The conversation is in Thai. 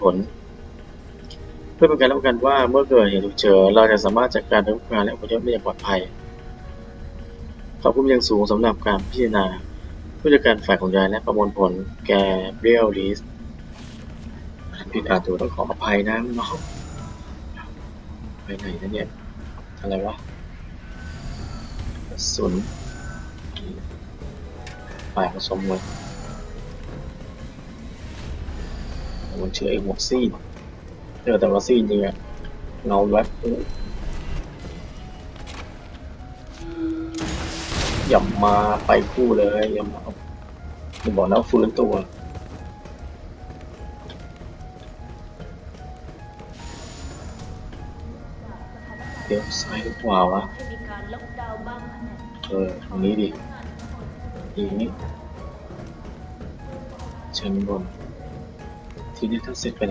ผล เพื่อเป็นการรับประกันว่าเมื่อเกิดเหตุฉุกเฉินเราจะสามารถจัดการทุกการและอพยพได้อย่างปลอดภัยขอบคุณอย่างสูงสำหรับการพิจารณาผู้จัดการฝ่ายของยานและประมวลผลแกเบรียลลิสผิดอาจถูกต้องขออภัยนะน้องไปไหนนะเนี่ย อะไรวะกระสุนฝ่ายผสมเลย มันเชื่อไอ้หัวซีดเจอแต่ว่าซีดจริงอะเงาแวบอย่ามาไปคู่เลยอย่ามาเอาบอกแล้วฟื้นตัวเดี๋ยวซ้ายหรือขวาวะเออตรงนี้ดิทีนี้ชั้นบน ที